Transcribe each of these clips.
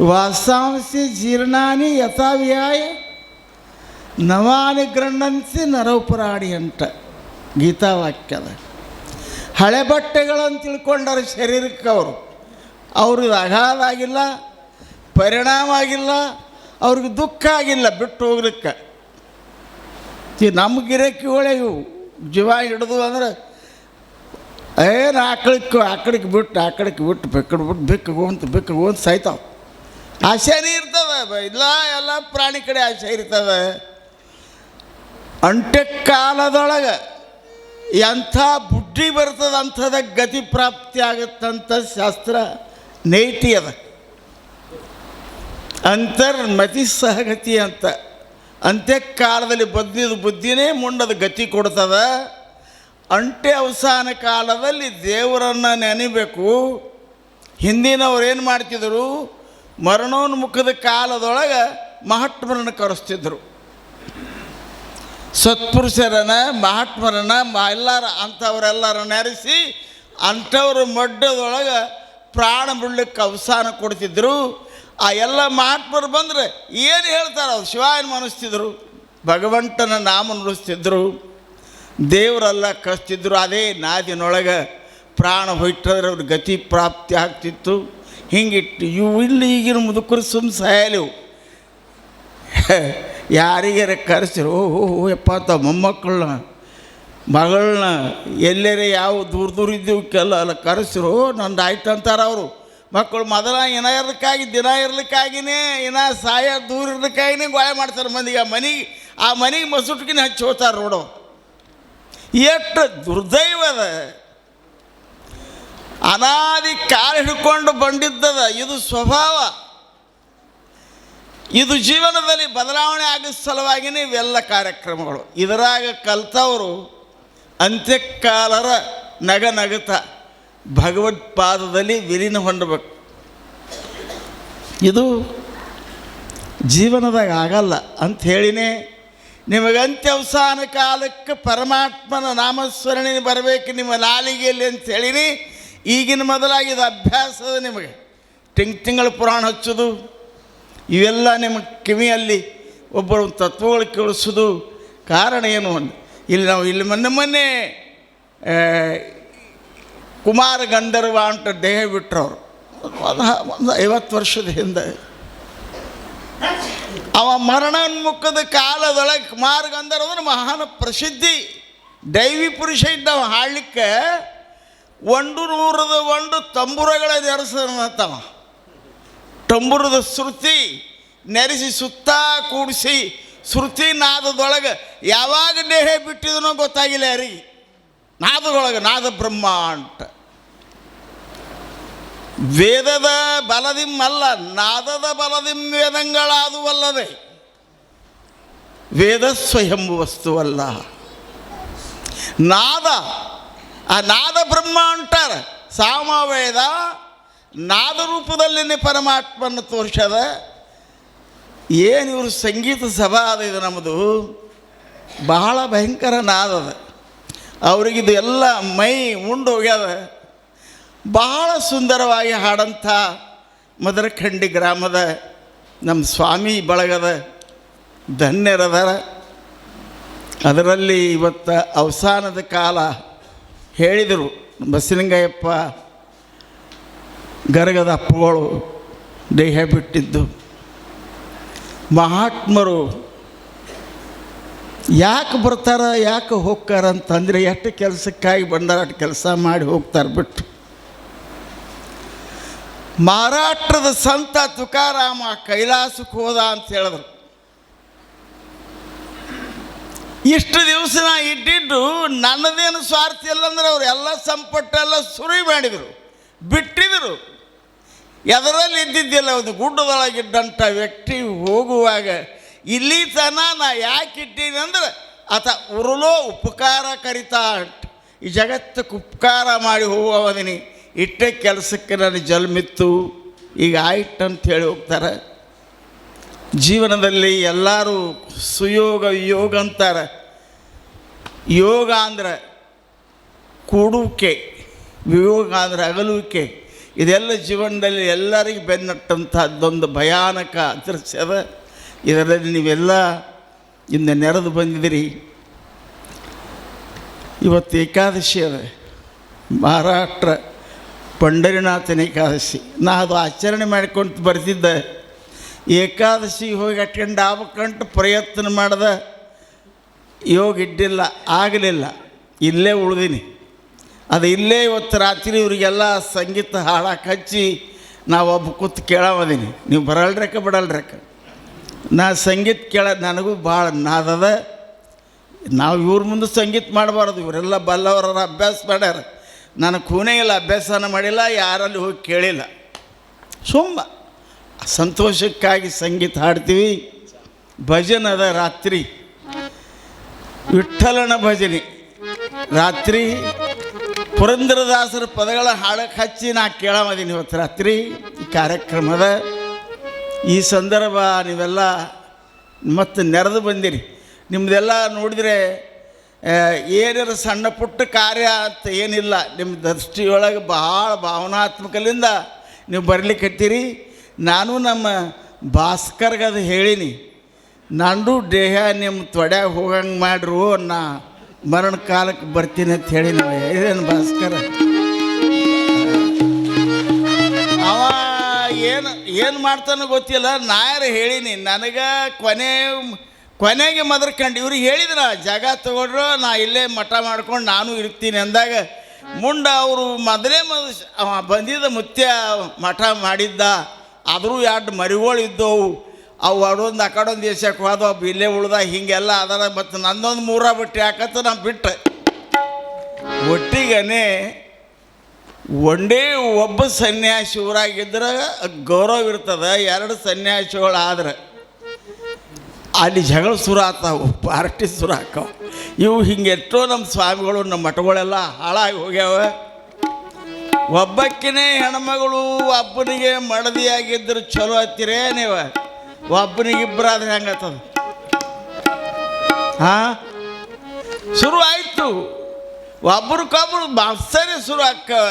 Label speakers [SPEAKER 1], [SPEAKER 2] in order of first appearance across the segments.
[SPEAKER 1] ವಾಸಾಂಸಿ ಜೀರ್ಣಾನಿ ಯಥಾವ್ಯಾಯ ನವಾನಿ ಗೃಹಂಸಿ ನರೌಪರಾಡಿ ಅಂತ ಗೀತಾವಾಕ್ಯದ. ಹಳೆ ಬಟ್ಟೆಗಳನ್ನು ತಿಳ್ಕೊಂಡಾರೆ ಶರೀರಕ್ಕೆ ಅವರು. ಅವ್ರಿಗೆ ಅಗಾಧ ಆಗಿಲ್ಲ, ಪರಿಣಾಮ ಆಗಿಲ್ಲ, ಅವ್ರಿಗೆ ದುಃಖ ಆಗಿಲ್ಲ ಬಿಟ್ಟು ಹೋಗ್ಲಿಕ್ಕೆ. ಈ ನಮ್ಮ ಗಿರಕಿಗಳೇ ಇವು, ಜೀವ ಹಿಡಿದು ಅಂದ್ರೆ ಏನು ಆಕಳಕ್ಕೆ ಆಕಳಕ್ಕೆ ಬಿಟ್ಟು ಆಕಳಕ್ಕೆ ಬಿಟ್ಟು ಬೆಕ್ಕಡ್ ಬಿಟ್ಟು ಬೆಕ್ಕಗೋಂತ ಅಂತ ಸಾಯ್ತಾವ. ಆಸೆನೇ ಇರ್ತವೆ ಇಲ್ಲ ಎಲ್ಲ ಪ್ರಾಣಿ ಕಡೆ ಆಶಯ ಇರ್ತವೆ. ಅಂಟೆ ಕಾಲದೊಳಗೆ ಎಂಥ ಬುಡ್ಡಿ ಬರ್ತದೆ ಅಂಥದ ಗತಿ ಪ್ರಾಪ್ತಿ ಆಗುತ್ತಂತ ಶಾಸ್ತ್ರ ನೈತಿ ಅದ. ಅಂತರ್ಮತಿ ಸಹಗತಿ ಅಂತ. ಅಂತ್ಯಕಾಲದಲ್ಲಿ ಬದ್ದಿದ ಬುದ್ಧಿನೇ ಮುಂಡದ ಗತಿ ಕೊಡ್ತದ. ಅಂಟೆ ಅವಸಾನ ಕಾಲದಲ್ಲಿ ದೇವರನ್ನು ನೆನಿಬೇಕು. ಹಿಂದಿನವ್ರು ಏನು ಮಾಡ್ತಿದ್ರು? ಮರಣೋನ್ಮುಖದ ಕಾಲದೊಳಗೆ ಮಹಾತ್ಮರನ್ನು ಕರೆಸ್ತಿದ್ರು. ಸತ್ಪುರುಷರನ್ನ, ಮಹಾತ್ಮರನ್ನ ಎಲ್ಲರ ಅಂಥವರೆಲ್ಲರ ನೆರೆಸಿ ಅಂಥವ್ರ ಮಡ್ಡದೊಳಗೆ ಪ್ರಾಣ ಬಿಡ್ಲಿಕ್ಕೆ ಅವಸಾನ ಕೊಡ್ತಿದ್ರು. ಆ ಎಲ್ಲ ಮಹಾತ್ಮರು ಬಂದರೆ ಏನು ಹೇಳ್ತಾರೆ? ಅವ್ರು ಶಿವಾಯನ ಮನಸ್ತಿದ್ರು, ಭಗವಂತನ ನಾಮ ನುಡಿಸ್ತಿದ್ರು. ದೇವರೆಲ್ಲ ಕಸ್ತಿದ್ರು ಅದೇ ನಾದಿನೊಳಗೆ ಪ್ರಾಣ ಹೊಯ್ತಂದ್ರೆ ಅವ್ರ ಗತಿ ಪ್ರಾಪ್ತಿ ಆಗ್ತಿತ್ತು. ಹಿಂಗಿಟ್ಟು, ಇವು ಇಲ್ಲಿ ಈಗಿನ ಮುದುಕರು ಸುಮ್ಮ ಸಾಯಲಿವು ಯಾರಿಗಾರ ಕರೆಸಿರು ಓ ಹೋ ಯಪ್ಪ ತ ಮೊಮ್ಮಕ್ಕಳನ್ನ, ಮಗಳನ್ನ ಎಲ್ಲೆರೆ ಯಾವ ದೂರ ದೂರ ಇದ್ದೀವಿ ಅಲ್ಲ ಕರೆಸಿರು ನಂದು ಆಯ್ತು ಅಂತಾರೆ ಅವರು. ಮಕ್ಕಳು ಮೊದಲ ಇನ ಇರ್ಲಿಕ್ಕಾಗಿ, ದಿನ ಇರ್ಲಿಕ್ಕಾಗಿನೇ ಇನ್ನ ಸಾಯ ದೂರ ಇರ್ಲಿಕ್ಕಾಗಿನೇ ಗೋಳೆ ಮಾಡ್ತಾರೆ ಮಂದಿಗೆ. ಆ ಮನೆಗೆ ಆ ಮನೆಗೆ ಮಸುಟ್ಕಿನ ಹಚ್ಚಿ ಹೋಗ್ತಾರೆ ನೋಡು. ಎಷ್ಟು ದುರ್ದೈವದ ಅನಾದಿ ಕಾಲು ಹಿಡ್ಕೊಂಡು ಬಂದಿದ್ದದ. ಇದು ಸ್ವಭಾವ. ಇದು ಜೀವನದಲ್ಲಿ ಬದಲಾವಣೆ ಆಗೋ ಸಲುವಾಗಿನೇ ಇವೆಲ್ಲ ಕಾರ್ಯಕ್ರಮಗಳು. ಇದರಾಗ ಕಲ್ತವರು ಅಂತ್ಯಕಾಲರ ನಗ ನಗತ ಭಗವತ್ಪಾದದಲ್ಲಿ ವಿಲೀನ ಹೊಂದಬೇಕು. ಇದು ಜೀವನದಾಗ ಆಗಲ್ಲ ಅಂತ ಹೇಳಿನೇ ನಿಮಗೆ ಅಂತ್ಯವಸಾನ ಕಾಲಕ್ಕೆ ಪರಮಾತ್ಮನ ನಾಮಸ್ಮರಣೆ ಬರಬೇಕು ನಿಮ್ಮ ನಾಲಿಗೆಯಲ್ಲಿ ಅಂತ ಹೇಳಿನಿ ಈಗಿನ ಮೊದಲಾಗಿ ಅಭ್ಯಾಸ ನಿಮಗೆ. ತಿಂಗ್ ತಿಂಗಳು ಪುರಾಣ ಹಚ್ಚೋದು, ಇವೆಲ್ಲ ನಿಮ್ಮ ಕಿವಿಯಲ್ಲಿ ಒಬ್ಬರು ತತ್ವಗಳು ಕೇಳಿಸೋದು ಕಾರಣ ಏನು ಇಲ್ಲಿ ನಾವು ಇಲ್ಲಿ ಮೊನ್ನೆ ಮೊನ್ನೆ ಕುಮಾರ ಗಂಧರ್ವ ಅಂತ ದೇಹ ಬಿಟ್ಟರು ಒಂದು ಒಂದು ಐವತ್ತು ವರ್ಷದ ಹಿಂದೆ. ಅವ ಮರಣೋನ್ಮುಖದ ಕಾಲದೊಳಗೆ ಕುಮಾರ ಗಂಧರ್ವ ಅಂದ್ರೆ ಮಹಾನ್ ಪ್ರಸಿದ್ಧಿ. ದೈವಿ ಪುರುಷ ಇದ್ದವ ಹಾಡ್ಲಿಕ್ಕೆ ಒಂದು ನೂರದ ಒಂದು ತಂಬುರಗಳ ನೆರೆಸನತ್ತವ ತಂಬುರದ ಶ್ರುತಿ ನೆರೆಸಿ ಸುತ್ತ ಕೂಡಿಸಿ ಶ್ರುತಿ ನಾದದೊಳಗೆ ಯಾವಾಗ ದೇಹ ಬಿಟ್ಟಿದನೋ ಗೊತ್ತಾಗಿಲ್ಲ ಯಾರಿಗೆ ನಾದದೊಳಗೆ ನಾದ ಬ್ರಹ್ಮ ಅಂತ ವೇದದ ಬಲದಿಮ್ಮಲ್ಲ ನಾದದ ಬಲದಿಂ ವೇದಂಗಳಾದುವಲ್ಲದೆ ವೇದ ಸ್ವಯಂ ವಸ್ತುವಲ್ಲ ನಾದ ಆ ನಾದ ಬ್ರಹ್ಮ ಅಂಟಾರ. ಸಾಮವೇದ ನಾದ ರೂಪದಲ್ಲಿನೇ ಪರಮಾತ್ಮನ ತೋರಿಸದ ಏನು ಇವರು ಸಂಗೀತ ಸಭಾ ಅದ ಇದು ನಮ್ಮದು ಬಹಳ ಭಯಂಕರ ನಾದದ ಅವ್ರಿಗಿದು ಎಲ್ಲ ಮೈ ಉಂಡೋಗ್ಯದ ಬಹಳ ಸುಂದರವಾಗಿ ಹಾಡಂಥ ಮದರಖಂಡಿ ಗ್ರಾಮದ ನಮ್ಮ ಸ್ವಾಮಿ ಬಳಗದ ಧನ್ಯರದರ. ಅದರಲ್ಲಿ ಇವತ್ತು ಅವಸಾನದ ಕಾಲ. ಹೇಳಿದರು, ಬಸಲಿಂಗಯ್ಯಪ್ಪ, ಗರಗದ ಅಪ್ಪಗಳು ದೇಹ ಬಿಟ್ಟಿದ್ದು. ಮಹಾತ್ಮರು ಯಾಕೆ ಬರ್ತಾರ, ಯಾಕೆ ಹೋಗ್ತಾರ ಅಂತಂದರೆ ಎಷ್ಟು ಕೆಲಸಕ್ಕಾಗಿ ಬಂದಾರ ಅಷ್ಟು ಕೆಲಸ ಮಾಡಿ ಹೋಗ್ತಾರೆ ಬಿಟ್ಟು. ಮಹಾರಾಷ್ಟ್ರದ ಸಂತ ತುಕಾರಾಮ ಕೈಲಾಸಕ್ಕೆ ಹೋದ ಅಂತ ಹೇಳಿದ್ರು. ಇಷ್ಟು ದಿವಸ ನಾ ಇಟ್ಟಿದ್ದು ನನ್ನದೇನು ಸ್ವಾರ್ಥ ಇಲ್ಲ ಅಂದ್ರೆ ಅವ್ರು ಎಲ್ಲ ಸಂಪಟ್ಟೆಲ್ಲ ಸುರಿ ಮಾಡಿದರು, ಬಿಟ್ಟಿದ್ರು. ಎದರಲ್ಲಿ ಇದ್ದಿದ್ದಿಲ್ಲ, ಒಂದು ಗುಡ್ಡದೊಳಗಿದ್ದಂಥ ವ್ಯಕ್ತಿ ಹೋಗುವಾಗ ಇಲ್ಲಿ ತನ ನಾ ಯಾಕೆ ಇಟ್ಟೀನಿ ಅಂದ್ರೆ, ಆತ ಉರುಳೋ ಉಪಕಾರ ಕರಿತಾ ಈ ಜಗತ್ತಕ್ಕೆ ಉಪಕಾರ ಮಾಡಿ ಹೋಗುವವದಿನಿ ಇಟ್ಟೆ ಕೆಲಸಕ್ಕೆ ನನ್ನ ಜಲ್ಮಿತ್ತು. ಈಗ ಆಯ್ತು ಅಂತ ಹೇಳಿ ಹೋಗ್ತಾರೆ. ಜೀವನದಲ್ಲಿ ಎಲ್ಲರೂ ಸುಯೋಗ, ಯೋಗ ಅಂತಾರೆ. ಯೋಗ ಅಂದ್ರೆ ಕೂಡುವಿಕೆ, ವಿಯೋಗ ಅಂದರೆ ಅಗಲುವಿಕೆ. ಇದೆಲ್ಲ ಜೀವನದಲ್ಲಿ ಎಲ್ಲರಿಗೂ ಬೆನ್ನಟ್ಟಂಥದ್ದೊಂದು ಭಯಾನಕ ಅದೃಶ್ಯದ ಅದ. ಇದರಲ್ಲಿ ನೀವೆಲ್ಲ ಇಂದ ನೆರೆದು ಬಂದಿದ್ದೀರಿ. ಇವತ್ತು ಏಕಾದಶಿ ಅದ. ಮಹಾರಾಷ್ಟ್ರ ಪಂಡರಿನಾಥನ ಏಕಾದಶಿ. ನಾ ಅದು ಆಚರಣೆ ಮಾಡಿಕೊಂಡು ಬರ್ತಿದ್ದೆ. ಏಕಾದಶಿ ಹೋಗಿ ಅಟ್ಕೊಂಡು ಆಗ್ಬೇಕಂತ ಪ್ರಯತ್ನ ಮಾಡ್ದೆ, ಯೋಗ ಇಡ್ಡಿಲ್ಲ ಆಗಲಿಲ್ಲ. ಇಲ್ಲೇ ಉಳ್ದೀನಿ. ಅದು ಇಲ್ಲೇ ಇವತ್ತು ರಾತ್ರಿ ಇವರಿಗೆಲ್ಲ ಸಂಗೀತ ಹಾಡಕ್ಕೆ ಹಚ್ಚಿ ನಾವು ಒಬ್ಬ ಕೂತು ಕೇಳಾವದೀನಿ. ನೀವು ಬರಲ್ರಕ್ಕ ಬಿಡಲ್ರಕ್ಕ ನಾ ಸಂಗೀತ ಕೇಳ, ನನಗೂ ಭಾಳ ನಾದದ ನಾವು ಇವ್ರ ಮುಂದೆ ಸಂಗೀತ ಮಾಡಬಾರ್ದು, ಇವರೆಲ್ಲ ಬಲ್ಲವರ ಅಭ್ಯಾಸ ಮಾಡ್ಯಾರ. ನನಗೆ ಕೂನೇ ಇಲ್ಲ, ಅಭ್ಯಾಸನ ಮಾಡಿಲ್ಲ, ಯಾರಲ್ಲಿ ಹೋಗಿ ಕೇಳಿಲ್ಲ. ಸುಮ್ಮ. ಸಂತೋಷಕ್ಕಾಗಿ ಸಂಗೀತ ಹಾಡ್ತೀವಿ. ಭಜನದ ರಾತ್ರಿ. ವಿಠಲನ ಭಜನೆ. ರಾತ್ರಿ ಪುರಂದ್ರದಾಸರ ಪದಗಳ ಹಾಡಕ್ಕೆ ಹಚ್ಚಿ ನಾ ಕೇಳಮದೀನಿ ಇವತ್ತು ರಾತ್ರಿ. ಈ ಕಾರ್ಯಕ್ರಮದ ಈ ಸಂದರ್ಭ ನೀವೆಲ್ಲ ಮತ್ತೆ ನೆರೆದು ಬಂದಿರಿ. ನಿಮ್ಮದೆಲ್ಲ ನೋಡಿದರೆ ಏನಾರ ಸಣ್ಣ ಪುಟ್ಟ ಕಾರ್ಯ ಅಂತ ಏನಿಲ್ಲ. ನಿಮ್ಮ ದೃಷ್ಟಿಯೊಳಗೆ ಭಾಳ ಭಾವನಾತ್ಮಕಲಿಂದ ನೀವು ಬರ್ಲಿಕ್ಕತ್ತೀರಿ ನಾನು ನಮ್ಮ ಭಾಸ್ಕರ್ಗೆ ಅದು ಹೇಳೀನಿ, ನಂದು ದೇಹ ನಿಮ್ಮ ತೊಡ್ಯಾಗ ಹೋಗಂಗೆ ಮಾಡ್ರು, ನಾ ಮರಣ ಕಾಲಕ್ಕೆ ಬರ್ತೀನಿ ಅಂತ ಹೇಳಿ ನಾವು ಹೇಳಿದೇನು ಭಾಸ್ಕರ? ಅವ ಏನು ಏನು ಮಾಡ್ತಾನೋ ಗೊತ್ತಿಲ್ಲ. ನಾಯರು ಹೇಳೀನಿ, ನನಗೆ ಕೊನೆ, ಕೊನೆಗೆ ಮದರ್ಕಂಡು ಇವ್ರಿಗೆ ಹೇಳಿದ್ರ, ಜಾಗ ತಗೊಂಡ್ರು, ನಾ ಇಲ್ಲೇ ಮಠ ಮಾಡ್ಕೊಂಡು ನಾನು ಇರ್ತೀನಿ ಅಂದಾಗ, ಮುಂಡ ಅವರು ಮೊದಲೇ ಮೊದ ಬಂದಿದ್ದ ಮುತ್ಯ ಮಠ ಮಾಡಿದ್ದ ಆದರೂ ಎರಡು ಮರಿಗಳು ಇದ್ದವು. ಅವು ಅಡೊಂದು ಆ ಕಡೊಂದು ದೇಶಕ್ಕೆ ಹೋದ ಇಲ್ಲೇ ಉಳ್ದ, ಹೀಗೆಲ್ಲ ಅದರ. ಮತ್ತು ನಂದೊಂದು ಮೂರ ಬಿಟ್ಟು ಯಾಕಂತ ನಾನು ಬಿಟ್ಟೆ. ಒಟ್ಟಿಗನೆ ಒಂದೇ ಒಬ್ಬ ಸನ್ಯಾಸಿ ಊರಾಗಿದ್ರೆ ಗೌರವ ಇರ್ತದೆ. ಎರಡು ಸನ್ಯಾಸಿಗಳು ಆದ್ರೆ. ಅಲ್ಲಿ ಜಗಳ ಸುರ ಆತಾವು ಪಾರ್ಟಿ ಸುರ ಇವು ಹಿಂಗೆ ಎಷ್ಟೋ ನಮ್ಮ ಸ್ವಾಮಿಗಳು ನಮ್ಮ ಮಠಗಳೆಲ್ಲ ಹಾಳಾಗಿ ಹೋಗ್ಯಾವ. ಒಬ್ಬಕ್ಕಿನೇ ಹೆಣ್ಮಗಳು, ಒಬ್ಬನಿಗೆ ಮಡದಿಯಾಗಿದ್ದರೆ ಚಲೋ ಹತ್ತಿರೇ ನೀವು? ಒಬ್ಬನಿಗೆ ಇಬ್ಬರಾದ್ರೆ ಹೆಂಗತ್ತದ ಹಾಂ? ಶುರು ಆಯಿತು. ಒಬ್ರಿಗೊಬ್ರು ಬಸ್ಸರಿ ಶುರು ಆಕ್ಕವ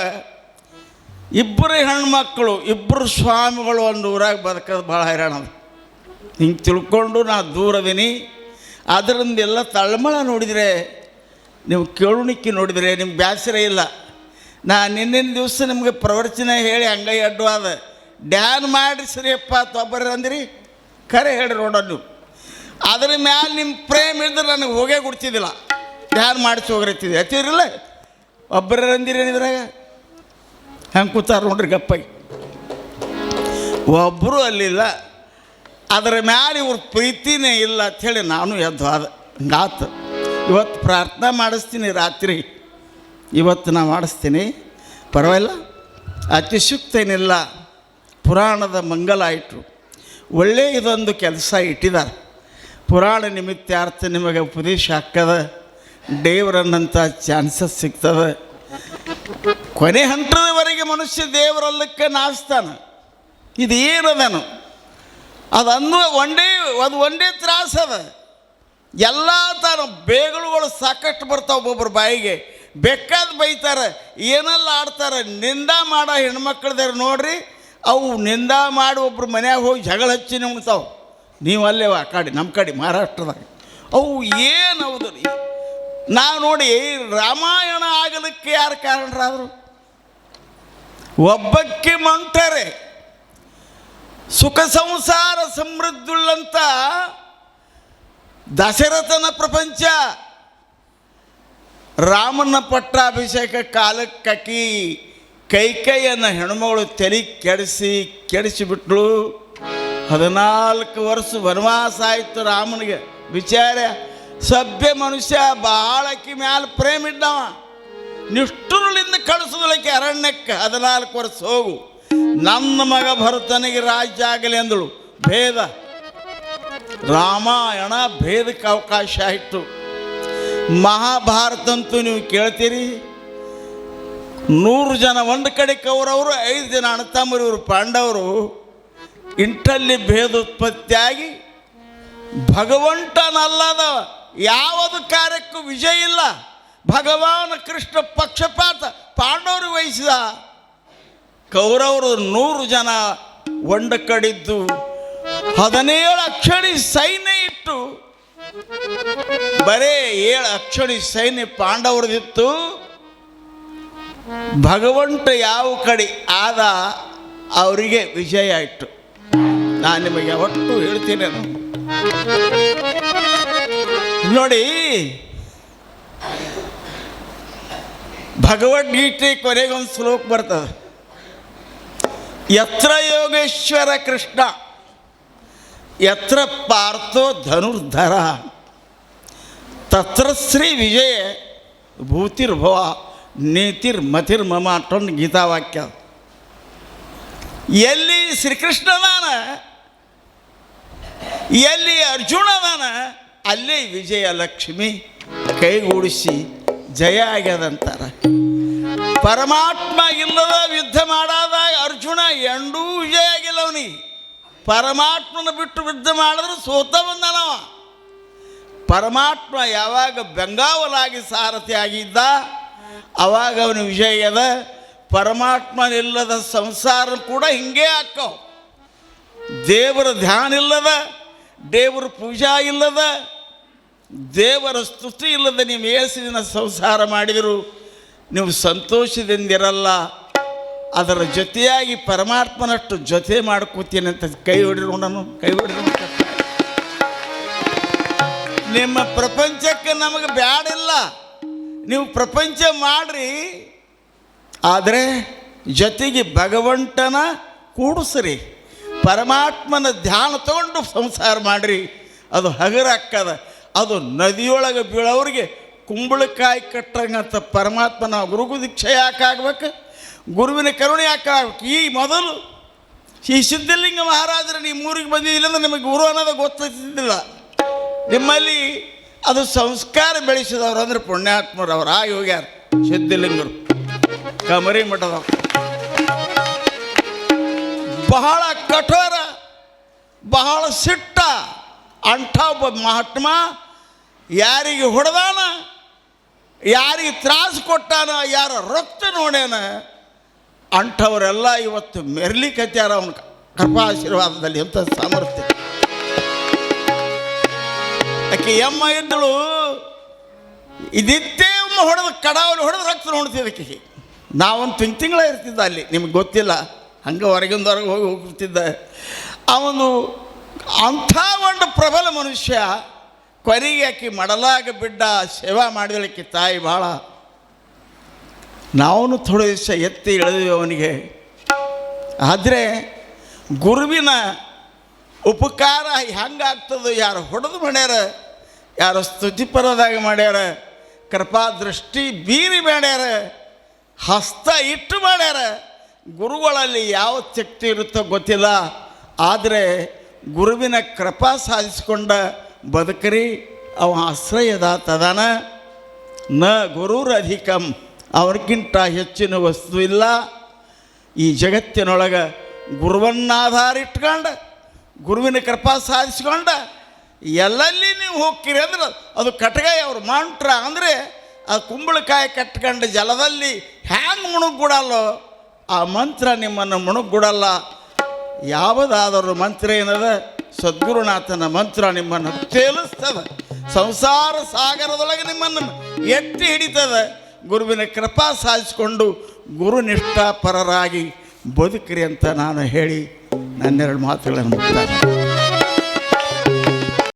[SPEAKER 1] ಇಬ್ಬರು ಹೆಣ್ಮಕ್ಳು, ಇಬ್ಬರು ಸ್ವಾಮಿಗಳು ಒಂದು ಊರಾಗ ಬದುಕೋದು ಭಾಳ ಹೈರಾಣ ಅದ. ಹಿಂಗೆ ತಿಳ್ಕೊಂಡು ನಾ ದೂರ ಅದೀನಿ. ಅದರಿಂದ ಎಲ್ಲ ತಳಮಳ ನೋಡಿದರೆ, ನೀವು ಕೇಳುಣಿಕೆ ನೋಡಿದರೆ ನಿಮ್ಗೆ ಬೇಸರ ಇಲ್ಲ. ನಾ ನಿನ್ನಿನ ದಿವಸ ನಿಮಗೆ ಪ್ರವಚನ ಹೇಳಿ ಹಂಗೆ ಅಡ್ಡು ಅದ ಡ್ಯಾನ್ ಮಾಡಿ ಸರಿಯಪ್ಪ ತೊಬ್ಬರಿ ಅಂದಿರಿ ಖರೆ ಹೇಳ್ರಿ ನೋಡೋಣ ನೀವು. ಅದ್ರ ಮ್ಯಾಲೆ ನಿಮ್ಮ ಪ್ರೇಮ ಇದ್ರೆ ನನಗೆ ಹೋಗೇ ಕೊಡ್ತಿದ್ದಿಲ್ಲ ಡ್ಯಾನ್ ಮಾಡಿಸಿ ಹೋಗಿರ್ತಿದ್ದೆ. ಒಬ್ಬರ ಅಂದಿರಿ ಇದ್ರಾಗ? ಹೆಂಗೆ ಕೂತಾರ ನೋಡ್ರಿ ಗಪ್ಪಾಗಿ ಒಬ್ಬರು ಅಲ್ಲಿಲ್ಲ. ಅದರ ಮ್ಯಾಲೆ ಇವ್ರ ಪ್ರೀತಿನೇ ಇಲ್ಲ ಅಂಥೇಳಿ ನಾನು ಎದ್ದು ಆದ. ಹಂಗಾತು ಇವತ್ತು ಪ್ರಾರ್ಥನೆ ಮಾಡಿಸ್ತೀನಿ ರಾತ್ರಿ. ಇವತ್ತು ನಾ ಮಾಡಿಸ್ತೀನಿ. ಪರವಾಗಿಲ್ಲ. ಅತಿಶುಕ್ತೇನಿಲ್ಲ. ಪುರಾಣದ ಮಂಗಲ ಇಟ್ಟರು ಒಳ್ಳೆಯ ಇದೊಂದು ಕೆಲಸ ಇಟ್ಟಿದ್ದಾರೆ ಪುರಾಣ ನಿಮಿತ್ತಾರ್ಥ ನಿಮಗೆ ಉಪದೇಶ ಹಾಕದ. ದೇವರನ್ನಂಥ ಚಾನ್ಸಸ್ ಸಿಗ್ತದೆ. ಕೊನೆ ಹಂತದವರೆಗೆ ಮನುಷ್ಯ ದೇವರಲ್ಲಕ್ಕೆ ನಾಚ್ತಾನೆ. ಇದು ಏನದನು ಅದು ಅನ್ನೋ ಒಂದೇ, ಅದು ಒಂದೇ ತ್ರಾಸದ. ಅದ ಎಲ್ಲ ತಾನು ಬೇಗಳುಗಳು ಸಾಕಷ್ಟು ಬರ್ತಾವೆ ಒಬ್ಬೊಬ್ಬರ ಬಾಯಿಗೆ. ಬೇಕಾದ ಬೈತಾರೆ, ಏನೆಲ್ಲ ಆಡ್ತಾರೆ, ನಿಂದ ಮಾಡೋ ಹೆಣ್ಮಕ್ಳದಾರ ನೋಡ್ರಿ, ಅವು ನಿಂದ ಮಾಡಿ ಒಬ್ರು ಮನ್ಯಾಗ ಹೋಗಿ ಜಗಳ ಹಚ್ಚಿ ಉಣ್ತಾವೆ ನೀವು ಅಲ್ಲೇ ಆ ಕಡೆ ನಮ್ಮ ಕಡೆ, ಮಹಾರಾಷ್ಟ್ರದಾಗ. ಅವು ಏನು ಹೌದು ರೀ? ನಾವು ನೋಡಿ ರಾಮಾಯಣ ಆಗಲಿಕ್ಕೆ ಯಾರು ಕಾರಣರಾದರು? ಒಬ್ಬಕ್ಕೆ ಮಂಟರೆ, ಸುಖ ಸಂಸಾರ ಸಮೃದ್ಧುಳ್ಳಂಥ ದಶರಥನ ಪ್ರಪಂಚ ರಾಮನ ಪಟ್ಟಾಭಿಷೇಕ ಕಾಲಕ್ಕಿ ಕೈಕೈಯನ್ನು ಹೆಣ್ಮಗಳು ತಲೆ ಕೆಡಿಸಿ ಕೆಡಿಸಿಬಿಟ್ಲು ಹದಿನಾಲ್ಕು ವರ್ಷ ವನವಾಸ ಆಯಿತು ರಾಮನಿಗೆ. ವಿಚಾರ ಸಭ್ಯ ಮನುಷ್ಯ, ಬಾಳಕಿ ಮ್ಯಾಲ ಪ್ರೇಮ ಇದ್ದವ. ನಿಷ್ಠುರಲಿಂದ ಕಳಿಸೋದಕ್ಕೆ ಅರಣ್ಯಕ್ಕೆ ಹದಿನಾಲ್ಕು ವರ್ಷ ಹೋಗು. ನನ್ನ ಮಗ ಭರತನಿಗೆ ರಾಜ್ಯ ಆಗಲಿ ಅಂದಳು. ಭೇದ. ರಾಮಾಯಣ ಭೇದಕ್ಕೆ ಅವಕಾಶ ಆಯಿತು ಮಹಾಭಾರತ ಅಂತೂ ನೀವು ಕೇಳ್ತೀರಿ. ನೂರು ಜನ ಒಂದು ಕಡೆ ಕೌರವರು, ಐದು ಜನ ಅಣ್ಣತಮ್ಮರು ಇವರು ಪಾಂಡವರು ಇಂಟಲ್ಲಿ ಭೇದೋತ್ಪತ್ತಿಯಾಗಿ ಭಗವಂತನಲ್ಲದ ಯಾವುದು ಕಾರ್ಯಕ್ಕೂ ವಿಜಯ ಇಲ್ಲ. ಭಗವಾನ್ ಕೃಷ್ಣ ಪಕ್ಷಪಾತ ಪಾಂಡವರು ವಹಿಸಿದ ಕೌರವರು ನೂರು ಜನ ಒಂಡ ಕಡಿದ್ದು ಹದಿನೇಳು ಅಕ್ಷರಿ ಸೈನ್ಯ ಇಟ್ಟು ಬರೇ ಏಳು ಅಕ್ಷರಿ ಸೈನ್ಯ ಪಾಂಡವರದಿತ್ತು. ಭಗವಂತ ಯಾವ ಕಡೆ ಆದ ಅವರಿಗೆ ವಿಜಯ ಆಯಿತು. ನಾನು ನಿಮಗೆ ಯಾವತ್ತೂ ಹೇಳ್ತೀನಿ ನೋಡಿ, ಭಗವದ್ಗೀತೆ ಕೊನೆಗೊಂದು ಶ್ಲೋಕ ಬರ್ತದೆ. ಯತ್ರ ಯೋಗೇಶ್ವರ ಕೃಷ್ಣ. ಯತ್ರ ಪಾರ್ಥೋ ಧನುರ್ಧರ ತತ್ರ ಶ್ರೀ ವಿಜಯ ಭೂತಿರ್ಭವ ನೀತಿರ್ಮತಿರ್ಮಮ ಅಟ್ಟೊಂದು ಗೀತಾವಾಕ್ಯ ಎಲ್ಲಿ ಶ್ರೀಕೃಷ್ಣನಾನ ಎಲ್ಲಿ ಅರ್ಜುನನಾನ ಅಲ್ಲಿ ವಿಜಯ ಲಕ್ಷ್ಮಿ ಕೈಗೂಡಿಸಿ ಜಯ ಆಗ್ಯದಂತಾರೆ. ಪರಮಾತ್ಮ ಇಲ್ಲದ ಯುದ್ಧ ಮಾಡಾದಾಗ ಅರ್ಜುನ ಎಂಡೂ ವಿಜಯ ಆಗಿಲ್ಲ ಅವನಿಗೆ. ಪರಮಾತ್ಮನ ಬಿಟ್ಟು ಯುದ್ಧ ಮಾಡಿದ್ರೆ ಸೋತ ಬಂದನವ ಪರಮಾತ್ಮ ಯಾವಾಗ ಬೆಂಗಾವಲಾಗಿ ಸಾರಥಿ ಆಗಿದ್ದ, ಅವಾಗ ಅವನ ವಿಜಯದ ಪರಮಾತ್ಮನಿಲ್ಲದ ಸಂಸಾರ ಕೂಡ ಹಿಂಗೆ ಹಾಕವು ದೇವರ ಧ್ಯಾನ ಇಲ್ಲದ, ದೇವರ ಪೂಜಾ ಇಲ್ಲದ, ದೇವರ ಸ್ತುತಿ ಇಲ್ಲದ ನೀವು ಏಸು ಸಂಸಾರ ಮಾಡಿದರು, ನೀವು ಸಂತೋಷದಿಂದಿರಲ್ಲ. ಅದರ ಜೊತೆಯಾಗಿ ಪರಮಾತ್ಮನಷ್ಟು ಜೊತೆ ಮಾಡ್ಕೋತೀನಿ ಅಂತ ಕೈ ಹೊಡಿರು ನಾನು, ಕೈ ಹೊಡಿರು ನಿಮ್ಮ ಪ್ರಪಂಚಕ್ಕೆ ನಮಗೆ ಬ್ಯಾಡಿಲ್ಲ. ನೀವು ಪ್ರಪಂಚ ಮಾಡ್ರಿ. ಆದರೆ ಜೊತೆಗೆ ಭಗವಂತನ ಕೂಡಿಸ್ರಿ. ಪರಮಾತ್ಮನ ಧ್ಯಾನ ತಗೊಂಡು ಸಂಸಾರ ಮಾಡ್ರಿ. ಅದು ಹಗರಾಕ್ಕದ ಅದು ನದಿಯೊಳಗೆ ಬೀಳೋರಿಗೆ ಕುಂಬಳಕಾಯಿ ಕಟ್ಟಂಗಂತ ಪರಮಾತ್ಮನ ಗುರುಗು ದೀಕ್ಷೆ ಯಾಕಾಗಬೇಕು? ಗುರುವಿನ ಕರುಣೆ ಯಾಕೆ ಈ ಮೊದಲು ಈ ಸಿದ್ಧಲಿಂಗ ಮಹಾರಾಜರು ನಿಮ್ಮ ಊರಿಗೆ ಬಂದಿದ್ದಿಲ್ಲ ಅಂದ್ರೆ ನಿಮಗೆ ಗುರು ಅನ್ನೋದು ಗೊತ್ತಿದ್ದಿಲ್ಲ. ನಿಮ್ಮಲ್ಲಿ ಅದು ಸಂಸ್ಕಾರ ಬೆಳೆಸಿದವರು ಅಂದ್ರೆ ಅವ್ರು ಆಗಿ ಹೋಗ್ಯಾರ ಸಿದ್ಧಲಿಂಗರು. ಕಮರಿ ಮಠದವ್ರು. ಬಹಳ ಕಠೋರ, ಬಹಳ ಸಿಟ್ಟ, ಅಂಥ ಒಬ್ಬ ಮಹಾತ್ಮ ಯಾರಿಗೆ ಹೊಡೆದಾನ, ಯಾರಿಗೆ ತ್ರಾಸು ಕೊಟ್ಟಾನ, ಯಾರ ರಕ್ತ ನೋಡ್ಯಾನ ಅಂಥವರೆಲ್ಲ ಇವತ್ತು ಮೆರ್ಲಿಕತ್ಯಾರ ಅವನ ಕೃಪಾಶೀರ್ವಾದದಲ್ಲಿ ಎಂಥ ಸಾಮರ್ಥ್ಯ. ಆಕೆ ಎಮ್ಮ ಇದ್ದಳು, ಇದಿತ್ತೇ ಹೊಡೆದು ಕಡಾವಲು ಹೊಡೆದು ರಕ್ತ ನೋಡ್ತಿದ್ದಕ್ಕೆ ನಾವೊಂದು ತಿಂಗ್ ತಿಂಗಳ ಇರ್ತಿದ್ದ ಅಲ್ಲಿ, ನಿಮ್ಗೆ ಗೊತ್ತಿಲ್ಲ, ಹಂಗೆ ಹೊರಗಿಂದ ಹೊರಗೆ ಹೋಗಿ ಹೋಗ್ತಿದ್ದ. ಅವನು ಅಂಥ ಒಂದು ಪ್ರಬಲ ಮನುಷ್ಯ ಕೊರಿಗೆ ಆಕಿ ಮಡಲಾಗ ಬಿಡ್ಡ, ಸೇವಾ ಮಾಡಿದಳಕ್ಕೆ ತಾಯಿ ಭಾಳ ನಾವು ಥೋಡೆ ದಿವಸ ಎತ್ತಿ ಇಳಿದ್ವಿ ಅವನಿಗೆ. ಆದರೆ ಗುರುವಿನ ಉಪಕಾರ ಹೆಂಗಾಗ್ತದೋ ಯಾರು ಹೊಡೆದು ಮಾಡ್ಯಾರ, ಯಾರು ಸ್ತುತಿಪರದಾಗಿ ಮಾಡ್ಯಾರ ಕೃಪಾ ದೃಷ್ಟಿ ಬೀರಿ ಮಾಡ್ಯಾರ, ಹಸ್ತ ಇಟ್ಟು ಮಾಡ್ಯಾರ, ಗುರುಗಳಲ್ಲಿ ಯಾವ ಶಕ್ತಿ ಇರುತ್ತೋ ಗೊತ್ತಿಲ್ಲ. ಆದರೆ ಗುರುವಿನ ಕೃಪಾ ಸಾಧಿಸಿಕೊಂಡ ಬದುಕರಿ, ಅವ ಆಶ್ರಯದಾತದಾನ. ನ ಗುರುರಧಿಕಂ. ಅವ್ರಿಗಿಂತ ಹೆಚ್ಚಿನ ವಸ್ತು ಇಲ್ಲ. ಈ ಜಗತ್ತಿನೊಳಗೆ ಗುರುವನ್ನಾಧಾರಿಟ್ಕೊಂಡು, ಗುರುವಿನ ಕೃಪಾ ಸಾಧಿಸ್ಕೊಂಡು, ಎಲ್ಲಲ್ಲಿ ನೀವು ಹೋಗ್ತೀರಿ ಅಂದ್ರೆ ಅದು ಕಟ್ಗಾಯಿ ಅವ್ರು ಮಂಟ್ರ ಅಂದರೆ ಆ ಕುಂಬಳಕಾಯಿ ಕಟ್ಕೊಂಡು ಜಲದಲ್ಲಿ ಹ್ಯಾಂಗೆ ಮುಣುಗ್ಗೂಡಲ್ಲೋ ಆ ಮಂತ್ರ ನಿಮ್ಮನ್ನು ಮುಣುಗ್ಗೂಡಲ್ಲ. ಯಾವುದಾದರೂ ಮಂತ್ರ ಏನದ? ಸದ್ಗುರುನಾಥನ ಮಂತ್ರ ನಿಮ್ಮನ್ನು ತೇಲಿಸ್ತದೆ. ಸಂಸಾರ ಸಾಗರದೊಳಗೆ ನಿಮ್ಮನ್ನು ಎತ್ತಿ ಹಿಡಿತದ. ಗುರುವಿನ ಕೃಪಾ ಸಾಧಿಸಿಕೊಂಡು ಗುರುನಿಷ್ಠಾಪರರಾಗಿ ಬದುಕ್ರಿ ಅಂತ ನಾನು ಹೇಳಿ ನನ್ನೆರಡು ಮಾತುಗಳನ್ನು ಮುಕ್ತಾಯ.